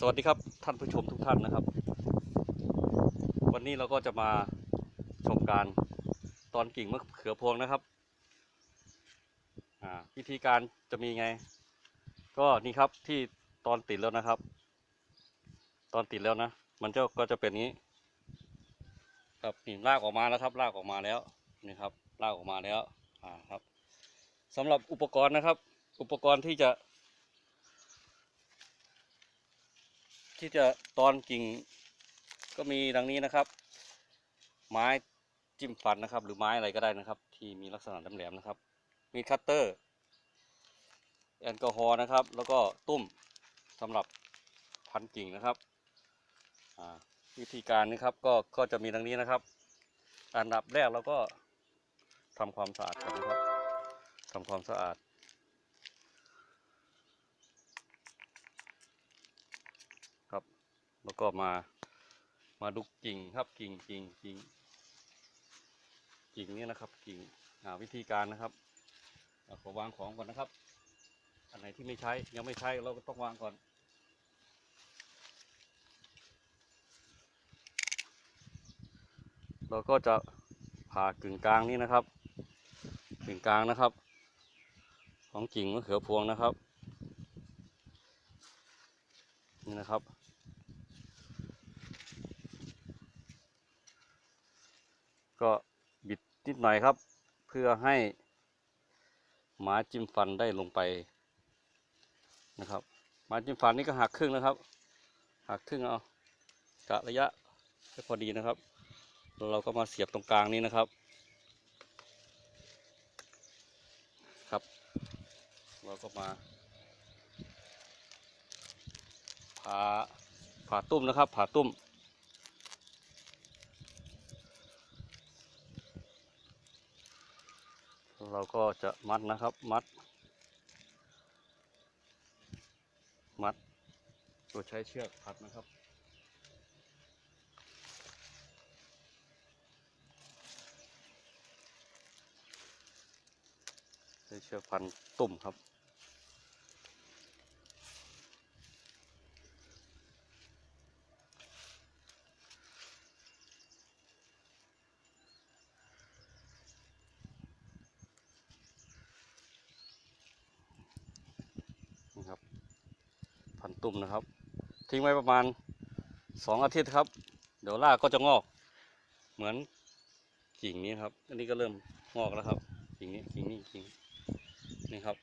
สวัสดีครับท่านผู้ชมทุกท่านนะครับ วันนี้เราก็จะมาชมการตอนกิ่งมะเขือพวงนะครับวิธีการจะมีไง ก็นี่ครับที่ตอนติดแล้วนะครับ ตอนติดแล้วนะ มันจะก็จะเป็นนี้ ครับนี่ลากออกมาแล้วครับลากออกมาแล้วนี่ครับลากออกมาแล้วอ่าครับสำหรับอุปกรณ์นะครับ อุปกรณ์ที่จะ ที่จะตอนกิ่งก็มีดังนี้นะครับ ไม้จิ้มฟันนะครับ หรือไม้อะไรก็ได้นะครับ ที่มีลักษณะแหลมๆนะครับมีคัตเตอร์แอลกอฮอล์นะครับ แล้วก็ตุ้มสำหรับพันกิ่งนะครับวิธีการนะครับก็ก็จะมีดังนี้นะครับ อันดับแรกเราก็ทำความสะอาดก่อนนะครับทำความสะอาด ครับ แล้วก็มามาดูกิ่งครับกิ่งกิ่งกิ่งกิ่งนี้นะครับ กิ่งหาวิธีการนะครับขอวางของก่อนนะครับ อันไหนที่ไม่ใช้ยังไม่ใช้เราก็ต้องวางก่อนเราก็จะผ่ากึ่งกลางนี้นะครับ กึ่งกลางนะครับ ของกิ่งมะเขือพวงนะครับ นี่นะครับ ก็บิดนิดหน่อยครับ เพื่อให้ไม้จิ้มฟันได้ลงไปนะครับไม้จิ้มฟันนี่ก็หักครึ่งนะครับ หักครึ่งเอากะระยะให้พอดีนะครับ เราก็มาเสียบตรงกลางนี้นะครับครับ เราก็มาผ่าผ่าตุ้มนะครับผ่าตุ้ม เราก็จะมัดนะครับ มัด มัดโดยใช้เชือกพัดนะครับ ใช้เชือกพันตุ่มครับ พันตุ่มนะครับ ทิ้งไว้ประมาณสองอาทิตย์ครับ เดี๋ยวรากก็จะงอก เหมือนกิ่งนี้ครับ อันนี้ก็เริ่มงอกแล้วครับ กิ่งนี้กิ่งนี้กิ่งนี่ครับ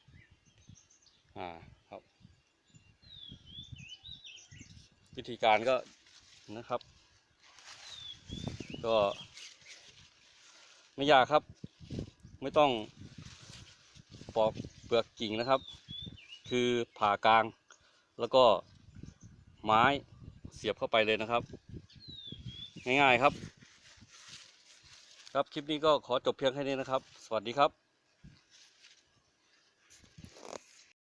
อ่าครับ วิธีการก็นะครับ ก็ ไม่ยากครับ ไม่ต้องปอกเปลือกกิ่งนะครับ คือผ่ากลาง แล้วก็ไม้เสียบเข้าไปเลยนะครับ ง่ายๆครับ ครับคลิปนี้ก็ขอจบเพียงแค่นี้นะครับ สวัสดีครับ